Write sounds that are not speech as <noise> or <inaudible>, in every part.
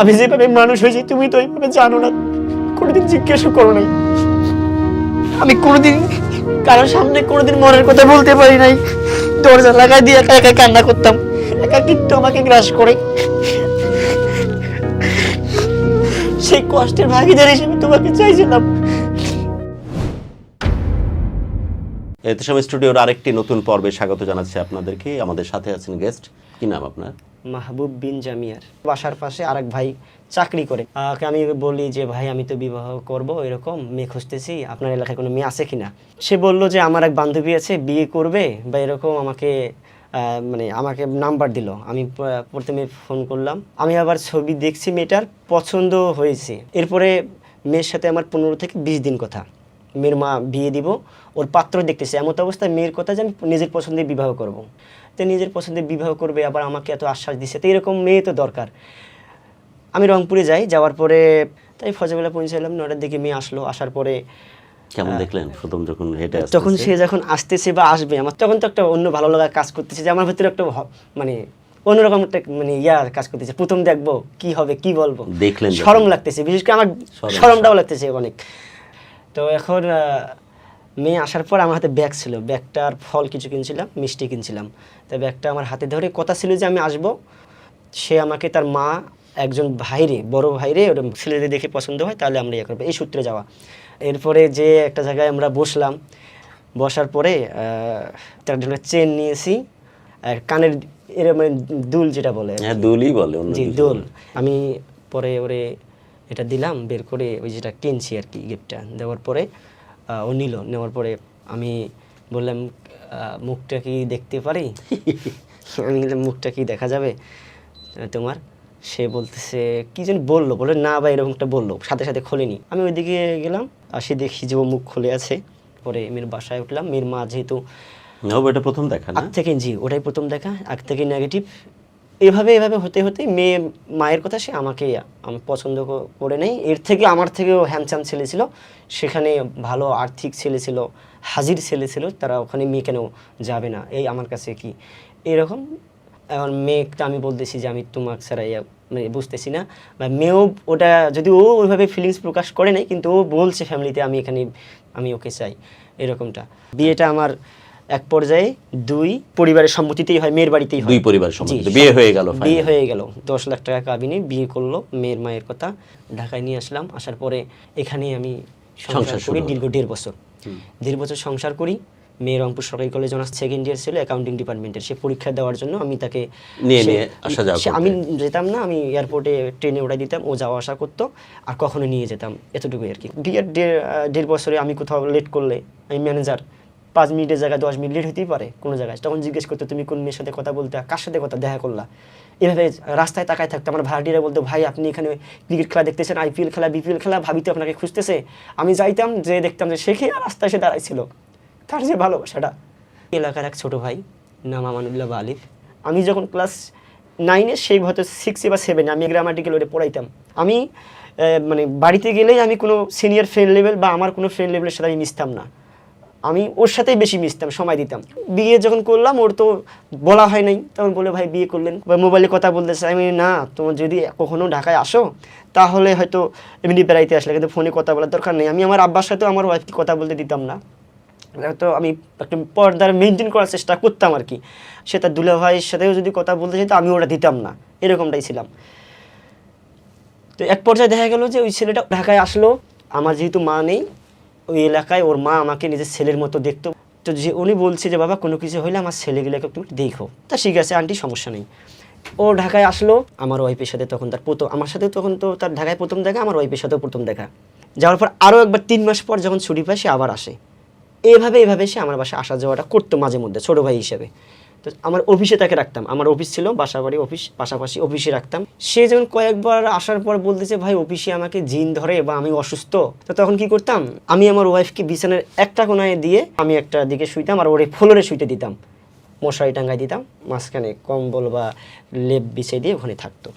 আমি যেভাবে মানুষ হয়েছি, তুমি তো এইভাবে জানো না। কোনোদিন জিজ্ঞাসা করো নাই। আমি কোনোদিন কারোর সামনে কোনোদিন মনের কথা বলতে পারি নাই। দরজা লাগাই দিয়ে একা একা কান্না করতাম। একা কিন্তু আমাকে গ্রাস করে। সেই কষ্টের ভাগিদার হিসেবে তোমাকে চাইছিলাম। এতেসম স্টুডিওর আরেকটি নতুন পর্বে স্বাগত জানাচ্ছি আপনাদেরকে। আমাদের সাথে আছেন গেস্ট কি নাম আপনার? মাহবুব বিন জামিয়ার। বাসার পাশে আরেক ভাই চাকরি করে। আমি বলি যে, ভাই, আমি তো বিবাহ করব, এরকম মেয়ে খুঁজতেছি, আপনার এলাকায় কোনো মেয়ে আছে কিনা? সে বলল যে, আমার এক বান্ধবী আছে, বিয়ে করবে বা এরকম আমাকে মানে আমাকে নাম্বার দিল। আমি প্রথমে ফোন করলাম। আমি আবার ছবি দেখছি মেয়েটার, পছন্দ হয়েছে। এরপরে মেয়ের সাথে আমার পনেরো থেকে বিশ দিন কথা। মেয়ের মা বিয়ে দিব, ওর পাত্র দেখতেছে। এমন অবস্থায় মেয়ের কথা যে, আমি নিজের পছন্দে বিবাহ করব। তো নিজের পছন্দে বিবাহ করবে আবার আমাকে এত আশ্বাস দিচ্ছে তো এরকম মেয়ে তো দরকার। আমি রংপুরে যাই যাওয়ার পরে তাই ফজরবেলা পৌঁছালাম নটার দিকে মেয়ে আসলো আসার পরে কেমন দেখলেন? প্রথম যখন হেঁটে তখন সে যখন আসতেছে বা আসবে আমার তখন তো একটা অন্য ভালো লাগা কাজ করতেছে যে আমার ভিতরে একটা মানে অন্যরকম একটা মানে ইয়া কাজ করতেছে। প্রথম দেখব কি হবে কি বলব। দেখলেন। সরম লাগতেছে বিশেষ করে আমার সরমটাও লাগতেছে অনেক। তো এখন মেয়ে আসার পর আমার হাতে ব্যাগ ছিল। ব্যাগটার ফল কিছু কিনছিলাম মিষ্টি কিনছিলাম। তো ব্যাগটা আমার হাতে ধরে কথা ছিল যে আমি আসব। সে আমাকে তার মা একজন ভাইরে বড় ভাইরে ওটা ছেলেদের দেখে পছন্দ হয় তাহলে আমরা ইয়ে করব। এই সূত্রে যাওয়া। এরপরে যে একটা জায়গায় আমরা বসলাম বসার পরে তার জন্য চেন নিয়েছি। আর কানের এর মানে দুল যেটা বলে। হ্যাঁ দুলই বলে জি দোল। আমি পরে ওরে এটা দিলাম বের করে ওই যেটা কিনছি আর কি গিফটটা দেওয়ার পরে ও নিল। নেওয়ার পরে আমি বললাম মুখটা কি দেখতে পারি? <laughs> আমি বললাম মুখটা কি দেখা যাবে? তোমার। সে বলতেছে কি যেন বলল? বলে না বা এরকমটা বলল। সাথে সাথে খোলেনি। আমি ওইদিকে গেলাম আর সে দেখি যে ও মুখ খুলে আছে। পরে মেয়ের বাসায় উঠলাম। মেয়ের মা যেহেতু না, ও এটা প্রথম দেখা না? আগ থেকে জি ওটাই প্রথম দেখা। আগ থেকে নেগেটিভ এভাবে এভাবে হতে হতে মেয়ে, মায়ের কথা সে আমাকে আমি পছন্দ করে নেই এর থেকে, আমার থেকেও হ্যামচাম ছেলে ছিল। সেখানে ভালো আর্থিক ছেলে ছিল, হাজির ছেলে ছিল। তারা ওখানে মেয়ে কেন যাবে না? এই আমার কাছে কি? এরকম। এখন মেয়েটা আমি বলতেছি যে, আমি তোমাকে ছাড়া ইয়া মানে বুঝতেছি না। বা মেয়েও ওটা, যদি ও ওইভাবে ফিলিংস প্রকাশ করে নাই কিন্তু ও বলছে ফ্যামিলিতে আমি এখানে, আমি ওকে চাই। এরকমটা। বিয়েটা আমার এক পর্যায়ে দুই পরিবারের সম্মতিতেই হয় মেয়ের বাড়িতেই হয়। দুই পরিবার জি, সম্মতিতে। বিয়ে হয়ে গেল বিয়ে হয়ে গেল। দশ লাখ টাকা কাবিনে বিয়ে করল মেয়ের মায়ের কথা ঢাকায় নিয়ে আসলাম। আসার পরে এখানে আমি সংসার করি দীর্ঘ দেড় বছর। দেড় বছর সংসার করি। মেয়ে রংপুর সরকারি কলেজ অনার্স সেকেন্ড ইয়ার ছিল অ্যাকাউন্টিং ডিপার্টমেন্টের সে পরীক্ষা দেওয়ার জন্য আমি তাকে নিয়ে নিয়ে আসা যাওয়া আমি যেতাম না আমি এয়ারপোর্টে ট্রেনে উঠাই দিতাম ও যাওয়া আসা করতো আর কখনো নিয়ে যেতাম। এতটুকুই আর কি। দেড় বছরে আমি কোথাও লেট করলে আমি ম্যানেজার পাঁচ মিনিটের জায়গায় দশ মিনিট লেট হতেই পারে কোনো জায়গায়। তখন জিজ্ঞেস করতো, তুমি কোন মেয়ের সাথে কথা বলতে, কার সাথে কথা, দেখা করলা? এভাবে রাস্তায় তাকায় থাকতো। আমার ভাড়াটিরা বলতো, ভাই, আপনি এখানে ক্রিকেট খেলা দেখতেছেন, আইপিএল খেলা, বিপিএল খেলা, ভাবি তো আপনাকে খুঁজতেছে। আমি যাইতাম যে দেখতাম যে সে খেয়ে রাস্তায় এসে দাঁড়াইছিল। তার যে ভালোবাসাটা। এলাকার এক ছোটো ভাই, নাম আমানুল্লাহ বা আলিফ আমি যখন ক্লাস নাইনে সেই হয়তো সিক্সে বা সেভেনে আমি গ্রামাটিক্যাল ওটা পড়াইতাম। আমি মানে বাড়িতে গেলেই আমি কোনো সিনিয়র ফ্রেন্ড লেভেল বা আমার কোনো ফ্রেন্ড লেভেলের সাথে আমি মিশতাম না। আমি ওর সাথেই বেশি মিশতাম, সময় দিতাম। বিয়ে যখন করলাম, ওর তো বলা হয় নাই। তখন বলে, ভাই, বিয়ে করলেন? বা মোবাইলে কথা বলতেছে। আমি না তোমার যদি কখনো ঢাকায় আসো, তাহলে হয়তো এমনি বেড়াইতে আসলে। কিন্তু ফোনে কথা বলার দরকার নেই। আমি আমার আব্বার সাথেও আমার ওয়াইফকে কথা বলতে দিতাম না। তো আমি একটা পর্দার মেনটেন করার চেষ্টা করতাম আর কি। সে তার দুলা ভাইয়ের সাথেও যদি কথা বলতে চাইতো আমি ওটা দিতাম না। এরকমটাই ছিলাম। তো এক পর্যায়ে দেখা গেল যে ওই ছেলেটা ঢাকায় আসলো। আমার যেহেতু মা নেই ওই এলাকায় ওর মা আমাকে নিজের ছেলের মতো দেখতো। তো যে উনি বলছে যে, বাবা, কোনো কিছু হলে আমার ছেলেগুলোকে একটু দেখো। তা ঠিক আছে, আন্টি, সমস্যা নেই। ও ঢাকায় আসলো, আমার ওয়াইফের সাথে তখন তার প্রথম, আমার সাথে তখন তো তার ঢাকায় প্রথম দেখা, আমার ওয়াইফের সাথেও প্রথম দেখা। যাওয়ার পর আরও একবার তিন মাস পর যখন ছুটি পায়, সে আবার আসে। এভাবে এভাবে সে আমার বাসায় আসা যাওয়াটা করতো মাঝে মধ্যে, ছোটো ভাই হিসেবে। তো আমার অফিসে তাকে রাখতাম। আমার অফিস ছিল, বাসাবাড়ি অফিস পাশাপাশি অফিসে রাখতাম। সে যখন কয়েকবার আসার পর বলতেছে, ভাই অফিসে আমাকে জিন ধরে বা আমি অসুস্থ। তো তখন কি করতাম? আমি আমার ওয়াইফকে বিছানার একটা কোনায় দিয়ে আমি একটা দিকে শুইতাম আর ওরে ফ্লোরে শুইতে দিতাম। মশারি টাঙ্গাই দিতাম, মাঝখানে কম্বল বা লেপ বিছিয়ে দিয়ে ওখানে থাকতো।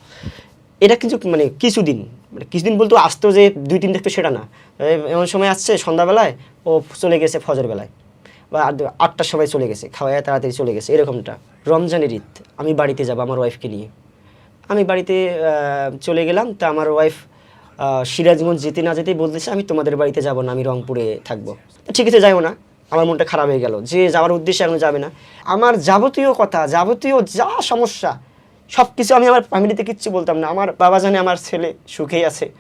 এটা কিছু মানে কিছুদিন মানে কিছুদিন বলতো আসতো যে দুই তিন থাকতো সেটা না। এমন সময় আসছে সন্ধ্যাবেলায়, ও চলে গেছে ফজর বেলায়। বা আট- আটটার সময় চলে গেছে, খাওয়ায় তাড়াতাড়ি চলে গেছে, এরকমটা। রমজানের ঈদ, আমি বাড়িতে যাব আমার ওয়াইফকে নিয়ে। আমি বাড়িতে চলে গেলাম, তা আমার ওয়াইফ সিরাজগঞ্জ যেতে না যেতেই বলতেছে, আমি তোমাদের বাড়িতে যাব না, আমি রংপুরে থাকব। ঠিক আছে, যাইও না। আমার মনটা খারাপ হয়ে গেল, যে যাওয়ার উদ্দেশ্যে এখন যাবে না। আমার যাবতীয় কথা, যাবতীয় যা সমস্যা সব কিছু আমি আমার ফ্যামিলিতে কিচ্ছু বলতাম না। আমার বাবা জানে আমার ছেলে সুখেই আছে।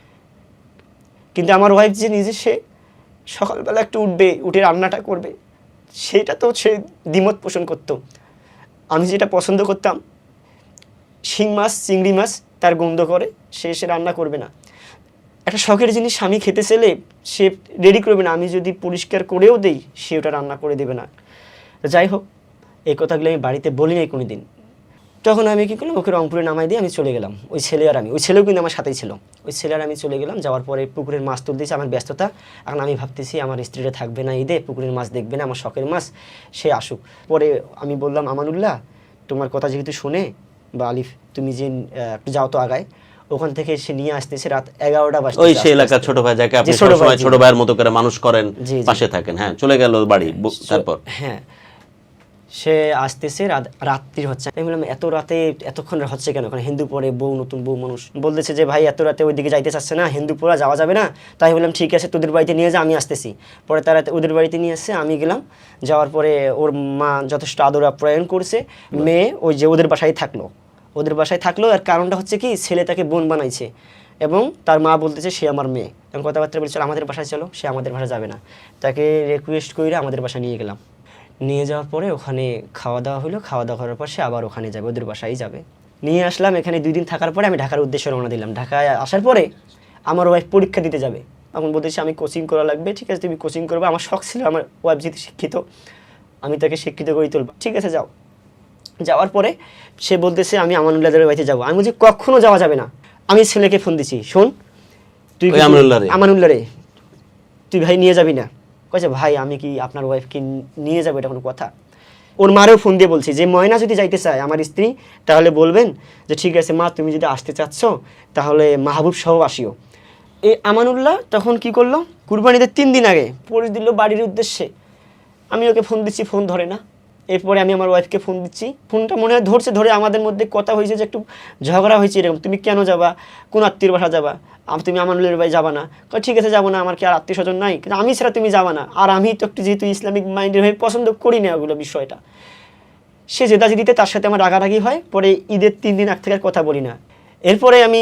কিন্তু আমার ওয়াইফ যে নিজে সে সকালবেলা একটু উঠবে, উঠে রান্নাটা করবে সেটা তো সে দ্বিমত পোষণ করত। আমি যেটা পছন্দ করতাম, শিং মাছ, চিংড়ি মাছ, তার গন্ধ করে, সে সে রান্না করবে না। একটা শখের জিনিস স্বামী খেতে চেলে সে রেডি করবে না। আমি যদি পরিষ্কার করেও দেই, সে ওটা রান্না করে দেবে না। যাই হোক, এই কথাগুলো আমি বাড়িতে বলি নাই কোনো দিন তখন আমি কী করলাম? ওকে রংপুরে নামাই দিয়ে আমি চলে গেলাম। ওই ছেলে আর আমি। ওই ছেলেও কিন্তু আমার সাথেই ছিল। ওই ছেলে আর আমি চলে গেলাম। যাওয়ার পরে পুকুরের মাছ তুলতেছি আমার ব্যস্ততা। এখন আমি ভাবতেছি আমার স্ত্রীটা থাকবে না ঈদে পুকুরের মাছ দেখবে না আমার শখের মাছ সে আসুক। পরে আমি বললাম আমানুল্লাহ তোমার কথা যেহেতু শুনে বা আলিফ তুমি যে একটু যাও তো আগায়। ওখান থেকে সে নিয়ে আসতেছে রাত এগারোটা বাজে ওই সে এলাকার ছোট ভাই যাকে আপনি ছোট ভাই, সবসময় ছোট ভাইয়ের মতো করে মানুষ করেন। পাশে থাকেন। হ্যাঁ চলে গেল বাড়ি তারপর? হ্যাঁ। সে আসতেছে, রাত রাত্রি হচ্ছে। আমি বললাম, এত রাতে, এতক্ষণ হচ্ছে কেন? কারণ হিন্দু পরে বউ, নতুন বউ, মানুষ? বলতেছে যে, ভাই, এত রাতে ওইদিকে যাইতে চাচ্ছে না হিন্দু হিন্দুপুরা যাওয়া যাবে না। তাই বললাম, ঠিক আছে, তোদের বাড়িতে নিয়ে যা, আমি আসতেছি। পরে তারা ওদের বাড়িতে নিয়ে আসছে আমি গেলাম। যাওয়ার পরে ওর মা যথেষ্ট আদর আপ্যায়ন করছে। মেয়ে ওই যে ওদের বাসায় থাকল। ওদের বাসায় থাকল আর কারণটা হচ্ছে কি, ছেলে তাকে বোন বানাইছে। এবং তার মা বলতেছে, সে আমার মেয়ে। এবং কথাবার্তা বলছিল, আমাদের বাসায় চলো, সে আমাদের বাসায় যাবে না। তাকে রিকোয়েস্ট করে আমাদের বাসায় নিয়ে গেলাম। নিয়ে যাওয়ার পরে ওখানে খাওয়া দাওয়া হলো খাওয়া দাওয়া করার পর সে আবার ওখানে যাবে ওদের বাসায় যাবে। নিয়ে আসলাম এখানে দুই দিন থাকার পরে আমি ঢাকার উদ্দেশ্যে রওনা দিলাম। ঢাকায় আসার পরে আমার ওয়াইফ পরীক্ষা দিতে যাবে। তখন বলতেছে আমি কোচিং করা লাগবে ঠিক আছে তুমি কোচিং করবে। আমার শখ ছিল আমার ওয়াইফ যেহেতু শিক্ষিত আমি তাকে শিক্ষিত করে তুলব। ঠিক আছে যাও। যাওয়ার পরে সে বলতেছে আমি আমানুল্লাহদের বাড়িতে যাব। আমি বলছি কখনো যাওয়া যাবে না। আমি ছেলেকে ফোন দিছি শোন তুই? আমানুল্লাহ রে তুই ভাই নিয়ে যাবি না। কয়েছে ভাই, আমি কি আপনার ওয়াইফকে নিয়ে যাব? এটা কোনো কথা। ওর মারেও ফোন দিয়ে বলছি, যে ময়না যদি যাইতে চায়, আমার স্ত্রী, তাহলে বলবেন যে, ঠিক আছে মা, তুমি যদি আসতে চাচ্ছ, তাহলে মাহবুব সহ আসিও। এই আমানুল্লাহ তখন কি করল? কুরবানিতে তিন দিন আগে পড়ে দিল বাড়ির উদ্দেশ্যে। আমি ওকে ফোন দিচ্ছি, ফোন ধরে না। এরপরে আমি আমার ওয়াইফকে ফোন দিচ্ছি। ফোনটা মনে হয় ধরছে, ধরে আমাদের মধ্যে কথা হয়েছে যে একটু ঝগড়া হয়েছে এরকম। তুমি কেন যাবা? কোন আত্মীয় বাসা যাবা? তুমি আমানুলের বাড়ি যাবা না। ঠিক আছে, যাব না। আমার কি আর আত্মীয় স্বজন নাই? কিন্তু আমি ছাড়া তুমি যাবা না। আর আমি তো একটু যেহেতু ইসলামিক মাইন্ডের হয়ে পছন্দ করি না ওগুলো বিষয়টা। সে জেদাজেদিতে তার সাথে আমার রাগারাগি হয়। পরে ঈদের তিন দিন আগ থেকে কথা বলি না। এরপরে আমি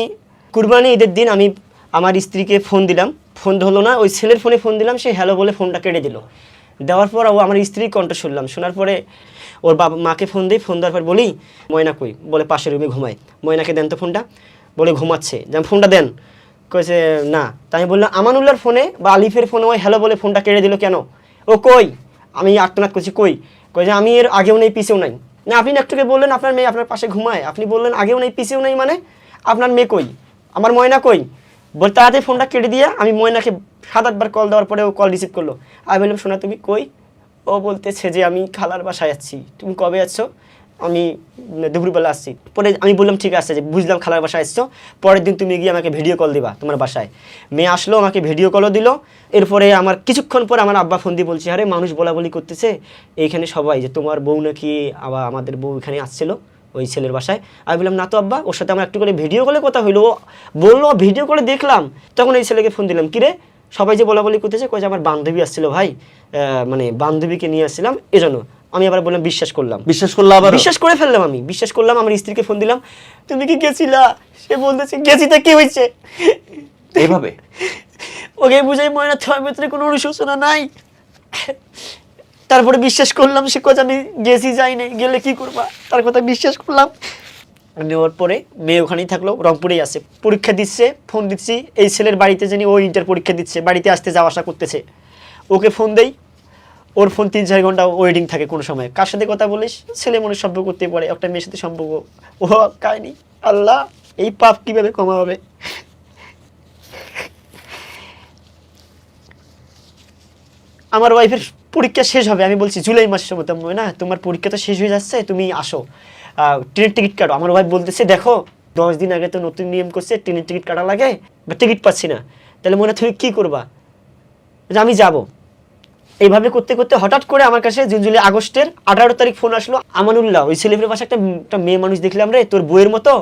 কুরবানি ঈদের দিন আমি আমার স্ত্রীকে ফোন দিলাম। ফোন ধরলো না। ওই ছেলের ফোনে ফোন দিলাম। সে হ্যালো বলে ফোনটা কেটে দিল। দেওয়ার পর ও আমার স্ত্রীর কণ্ঠ শুনলাম। শোনার পরে ওর বাবা, মাকে ফোন দিই, ফোন দেওয়ার পর বলি, ময়না কই? বলে, পাশের রুমে ঘুমায়। ময়নাকে দেন তো ফোনটা। বলে, ঘুমাচ্ছে। যেমন ফোনটা দেন। কয়েছে না। তাই আমি বললাম, আমানুল্লাহর ফোনে বা আলিফের ফোনে ওই হ্যালো বলে ফোনটা কেড়ে দিল কেন? ও কই? আমি আর্তনাদ করছি, কই? যে আমি এর আগেও নেই, পিছেও নাই। না, আপনি একটুকে বললেন, আপনার মেয়ে আপনার পাশে ঘুমায়। আপনি বললেন, আগেও নেই, পিছেও নেই মানে? আপনার মেয়ে কই? আমার ময়না কই? বল তাড়াতাড়ি ফোনটা কেটে দিয়ে, আমি ময়নাকে সাত আটবার কল দেওয়ার পরে ও কল রিসিভ করল। আমি বললাম শোনা তুমি কই? ও বলতেছে যে, আমি খালার বাসায় যাচ্ছি তুমি কবে যাচ্ছ আমি দুপুরবেলা আসছি। পরে আমি বললাম, ঠিক আছে, যে, বুঝলাম খালার বাসায় এসছো। পরের দিন তুমি গিয়ে আমাকে ভিডিও কল দিবা তোমার বাসায়। মেয়ে আসলো, আমাকে ভিডিও কলও দিল। এরপরে আমার কিছুক্ষণ পর আমার আব্বা ফোন দিয়ে বলছে, আরে, মানুষ বলা বলি করতেছে। এইখানে সবাই যে, তোমার বউ নাকি আবার আমাদের বউ এখানে আসছিল। ওই ছেলের বাসায়। আমি বললাম না তো আব্বা ওর সাথে আমার একটু করে ভিডিও কলে কথা হইল। ও বলল ভিডিও করে দেখলাম। তখন এই ছেলেকে ফোন দিলাম কিরে সবাই যে বলা বলি করতেছে কই যে আমার বান্ধবী আসছিল ভাই মানে বান্ধবীকে নিয়ে আসছিলাম এজন্য। আমি আবার বললাম বিশ্বাস করলাম। বিশ্বাস করলাম আবার বিশ্বাস করে ফেললাম আমি বিশ্বাস করলাম আমার স্ত্রীকে ফোন দিলাম তুমি কি গেছিলা? সে বলতেছে গেছি তা কি হয়েছে এইভাবে ওকে বুঝাই ময়না তোমার ভেতরে কোনো অনুশোচনা নাই। তারপরে বিশ্বাস করলাম সে কথা আমি গেছি যাই নাই গেলে কি করবা? তার কথা বিশ্বাস করলাম। নেওয়ার পরে মেয়ে ওখানেই থাকল, রংপুরেই আছে। পরীক্ষা দিচ্ছে ফোন দিচ্ছি, এই ছেলের বাড়িতে জানি ও ইন্টার পরীক্ষা দিচ্ছে, বাড়িতে আসতে যাওয়া আসা করতেছে। ওকে ফোন দেই, ওর ফোন তিন চার ঘণ্টা ওয়েটিং থাকে কোনো সময়। কার সাথে কথা বলিস? ছেলে মনে সম্পর্ক করতে পারে, একটা মেয়ের সাথে সম্পর্ক। ও কাহিনি, আল্লাহ, এই পাপ কীভাবে কমা হবে? আমার ওয়াইফের পরীক্ষা শেষ হবে। আমি বলছি, জুলাই মাসের সময় তো না, তোমার পরীক্ষা তো শেষ হয়ে যাচ্ছে, তুমি আসো। ট্রেনের টিকিট কাটো। আমার ওয়াইফ বলতেছে, দেখো, দশ দিন আগে তো নতুন নিয়ম করছে, ট্রেনের টিকিট কাটা লাগে, বা টিকিট পাচ্ছি না। তাহলে মনে তুমি কী করবা? যে আমি যাব। এইভাবে করতে করতে হঠাৎ করে আমার কাছে জুন, জুলাই, আগস্টের আঠারো তারিখ ফোন আসলো। আমানুল্লাহ, ওই ছেলেমেয়ের পাশে একটা একটা মেয়ে মানুষ দেখলাম রে, তোর বইয়ের মতো।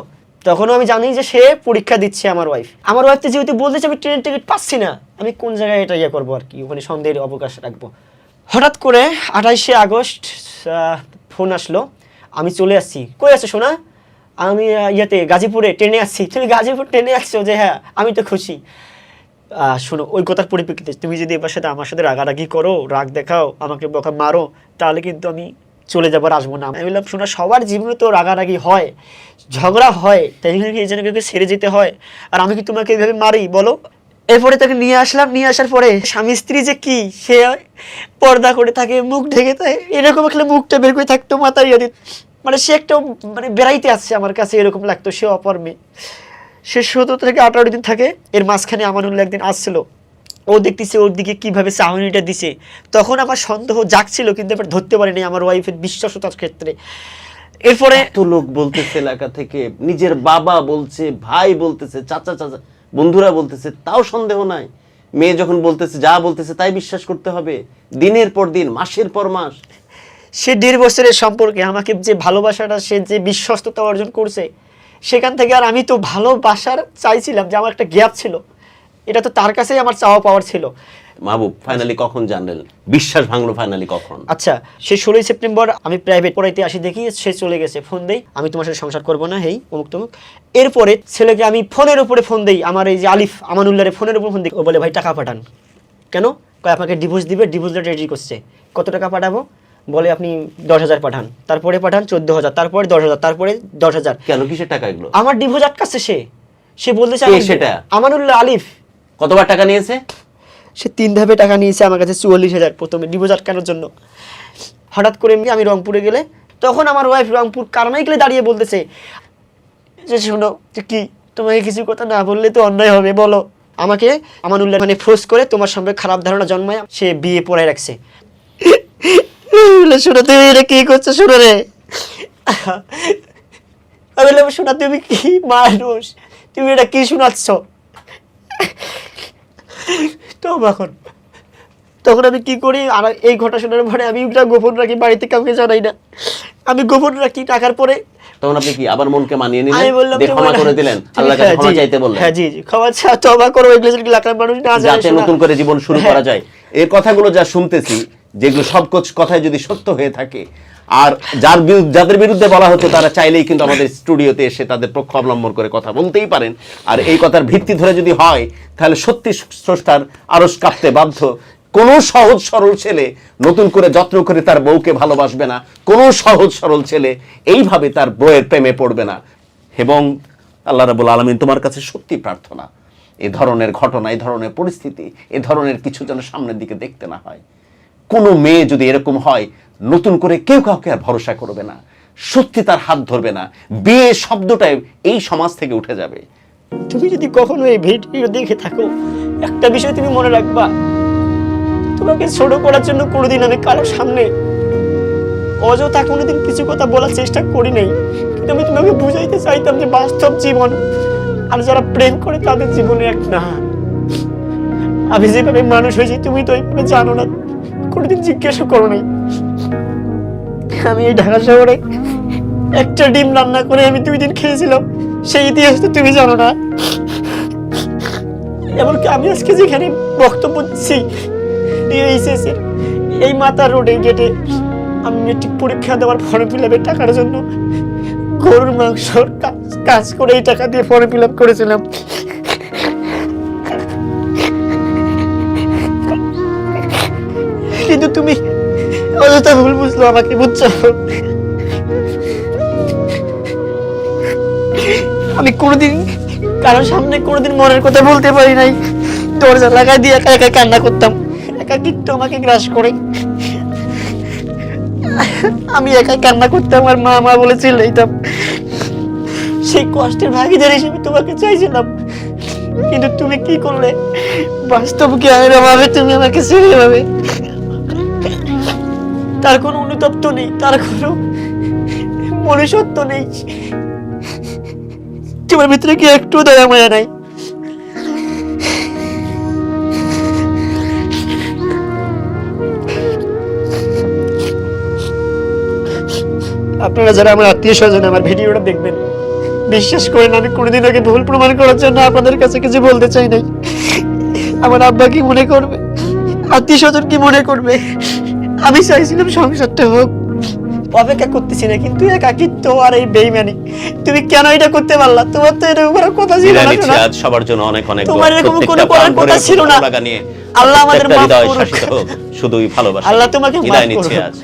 তখনও আমি জানি যে সে পরীক্ষা দিচ্ছে আমার ওয়াইফ আমার ওয়াইফ তো যেহেতু বলতেছে, আমি ট্রেনের টিকিট পাচ্ছি না, আমি কোন জায়গায় এটা ইয়ে করব আর কি? ওখানে সন্দেহের অবকাশ রাখব। হঠাৎ করে আঠাইশে আগস্ট ফোন আসলো। আমি চলে আসছি। কই আছো শোনা আমি ইয়েতে গাজীপুরে ট্রেনে আসছি তুমি গাজীপুর ট্রেনে আসছো যে হ্যাঁ আমি তো খুশি। শোনো, ওই কথার পরিপ্রেক্ষিতে তুমি যদি এবার সাথে আমার সাথে রাগারাগি করো, রাগ দেখাও, আমাকে বকা মারো, তাহলে কিন্তু আমি চলে যাবার আসব না। আমি বললাম শোনো সবার জীবনে তো রাগারাগি হয়, ঝগড়া হয়, তাই জন্য কি এই জন্য সেরে যেতে হয়? আর আমি কি তোমাকে এইভাবে মারি? বলো। এরপরে তাকে নিয়ে আসলাম, নিয়ে আসার পরে স্বামী স্ত্রী যে কি, সে পর্দা করে থাকে, মুখ ঢেকে থাকে, এরকম একটা মুখটা বের করে থাকতো মাথার ইয়ে। মানে সে একটা মানে বেড়াইতে আসছে আমার কাছে, এরকম লাগতো, সে অপর মেয়ে সে সতেরো থেকে আঠারো দিন থাকে, এর মাঝখানে আমানুল্লাহ একদিন আসছিল। ও দেখতেছে ওর দিকে কীভাবে চাহনিটা দিছে। তখন আমার সন্দেহ জাগছিল, কিন্তু এবার ধরতে পারিনি আমার ওয়াইফের বিশ্বাসতার ক্ষেত্রে। এরপরে এত লোক বলতেছে এলাকা থেকে, নিজের বাবা বলছে, ভাই বলতেছে, চাচা চাচা। বন্ধুরা বলতেছে, তাও সন্দেহ নাই। মেয়ে যখন বলতেছে, যা বলতেছে তাই বিশ্বাস করতে হবে। দিনের পর দিন, মাসের পর মাস। সে দেড় বছরের সম্পর্কে আমাকে যে ভালোবাসাটা, সে যে বিশ্বস্ততা অর্জন করছে, সেখান থেকে আর আমি তো ভালোবাসার চাইছিলাম যে আমার একটা গ্যাপ ছিল। এটা তো তার কাছেই আমার চাওয়া পাওয়ার ছিল। মাহবুব ফাইনালি কখন জানলেন? বিশ্বাস ভাঙলো ফাইনালি কখন? আচ্ছা সে ষোলোই সেপ্টেম্বর আমি প্রাইভেট পড়াইতে আসি দেখি সে চলে গেছে ফোন দেই। আমি তোমার সাথে সংসার করব না হেই অমুক তমুক। এরপরে ছেলেকে আমি ফোনের উপরে ফোন দেই আমার এই যে আলিফ আমানুল্লাহরে ফোনের উপর ফোন দিই ও বলে ভাই টাকা পাঠান। কেন? কয় আপনাকে ডিভোর্স দিবে ডিভোর্স লেটার রেডি করছে। কত টাকা পাঠাবো? বলে আপনি দশ হাজার পাঠান। তারপরে পাঠান চোদ্দ হাজার। তারপরে দশ হাজার তারপরে দশ হাজার। কেন? কিসের টাকা এগুলো? আমার ডিভোর্স আটকাচ্ছে সে। সে কে আমার- সেটা? আমানুল্লাহ আলিফ। কতবার টাকা নিয়েছে? সে তিন ধাপে টাকা নিয়েছে আমার কাছে চুয়াল্লিশ হাজার প্রথমে ডিভোর্স আটকানোর জন্য। হঠাৎ করে আমি রংপুরে গেলে, তখন আমার ওয়াইফ রংপুর কারণেই গেলে দাঁড়িয়ে বলতেছে, যে শোনো, যে কি, তোমাকে কিছু কথা না বললে তো অন্যায় হবে, বলো। আমাকে আমানুল্লাহ মানে ফোর্স করে তোমার সঙ্গে খারাপ ধারণা জন্মায়, সে বিয়ে পড়ায় রাখছে। শোনো, তুমি এটা কি করছ, শোনো রে। আমি বললাম, শোনা, তুমি কি মানুষ? তুমি এটা কি শোনাচ্ছ? তো এখন। তখন আমি কি করি? আর এই ঘটনা শোনার পরে আমি ওটা গোপন রাখি বাড়িতে কাউকে জানাই না। আমি গোপন রাখি টাকার পরে। তখন আপনি কি আবার মনকে মানিয়ে আমি বললাম ক্ষমা করে দিলেন। আল্লাহর কাছে হ্যাঁ, ক্ষমা চাইতে বললেন। হ্যাঁ জি জি ক্ষমা চা তবা করো এগুলো যদি এলাকার মানুষ না জানে যাতে নতুন করে জীবন শুরু হ্যাঁ। করা যায়। এই কথাগুলো যা শুনতেছি যেগুলো সব কথাই যদি সত্য হয়ে থাকে আর যার যাদের বিরুদ্ধে বলা হতো, তারা চাইলেই কিন্তু আমাদের স্টুডিওতে এসে তাদের পক্ষ অবলম্বন করে কথা বলতেই পারেন। আর এই কথার ভিত্তি ধরে যদি হয়, তাহলে সত্যি স্রষ্টার আরস কাঁপতে বাধ্য। কোনো সহজ সরল ছেলে নতুন করে যত্ন করে তার বউকে ভালোবাসবে না। কোনো সহজ সরল ছেলে এইভাবে তার বউয়ের প্রেমে পড়বে না। এবং আল্লাহ রাবুল আলমিন তোমার কাছে সত্যি প্রার্থনা, এ ধরনের ঘটনা এই ধরনের পরিস্থিতি, এ ধরনের কিছু যেন সামনের দিকে দেখতে না হয়। কোনো মেয়ে যদি এরকম হয় নতুন করে কেউ কাউকে আর ভরসা করবে না। সত্যি তার হাত ধরবে না। বিয়ে শব্দটাই এই সমাজ থেকে উঠে যাবে। তুমি যদি কখনো এই ভিডিও দেখে থাকো, একটা বিষয় তুমি মনে রাখবা। তোমাকে ছোট করার জন্য কোনোদিন আমি কারও সামনে অযথা কোনোদিন কিছু কথা বলার চেষ্টা করি নাই। কিন্তু আমি তোমাকে বুঝাইতে চাইতাম যে বাস্তব জীবন আর যারা প্রেম করে তাদের জীবনে এক না। আমি যেভাবে মানুষ হয়েছি, তুমি তো এইভাবে জানো না। কোনোদিন জিজ্ঞাসা করো নাই। আমি এই ঢাকা শহরে একটা ডিম রান্না করে আমি দুই দিন খেয়েছিলাম। সেই ইতিহাস তো তুমি জানো না। এমনকি আমি আজকে যেখানে বক্তব্য দিচ্ছি এইচএস এর, এই মাতা রোডে গেটে আমি মেট্রিক পরীক্ষা দেওয়ার ফর্ম ফিল আপের টাকার জন্য গরুর মাংসর কাজ করে এই টাকা দিয়ে ফর্ম ফিল আপ করেছিলাম। কিন্তু তুমি অযথা ভুল বুঝলো আমাকে, বুঝছ? আমি কোনোদিন কারোর সামনে কোনোদিন মনের কথা বলতে পারি নাই। দরজা লাগাই দিয়ে একা একা কান্না করতাম। একা কিন্তু আমাকে গ্রাস করে। আমি একা কান্না করতাম আর মা মা বলে চিল্লাইতাম। সেই কষ্টের ভাগিদার হিসেবে তোমাকে চাইছিলাম। কিন্তু তুমি কি করলে? বাস্তব জ্ঞানের অভাবে তুমি আমাকে ছেড়ে যাবে তার কোনো অনুতপ্ত নেই, তার কোনো মনুষ্যত্ব নেই। তোমার ভিতরে কি একটু দয়া মায়া নাই? আপনারা যারা আমার আত্মীয় স্বজন, আমার ভিডিওটা দেখবেন, বিশ্বাস করেন, আমি কোনোদিন আগে ভুল প্রমাণ করার জন্য আপনাদের কাছে কিছু বলতে চাই নাই। আমার আব্বা কি মনে করবে? আত্মীয় স্বজন কি মনে করবে? আমি চাইছিলাম সংসারটা হোক অপেক্ষা করতেছি না কিন্তু একাকিত্ব আর এই বেইমানি তুমি কেন এটা করতে পারলা তোমার তো এর উপরে কথা ছিল না। আজ সবার জন্য অনেক অনেক তোমার এরকম কোনো করার কথা ছিল না। নিয়ে আল্লাহ আমাদের মাফ করুক। শুধুই ভালোবাসা আল্লাহ তোমাকে মাফ করুক। আজ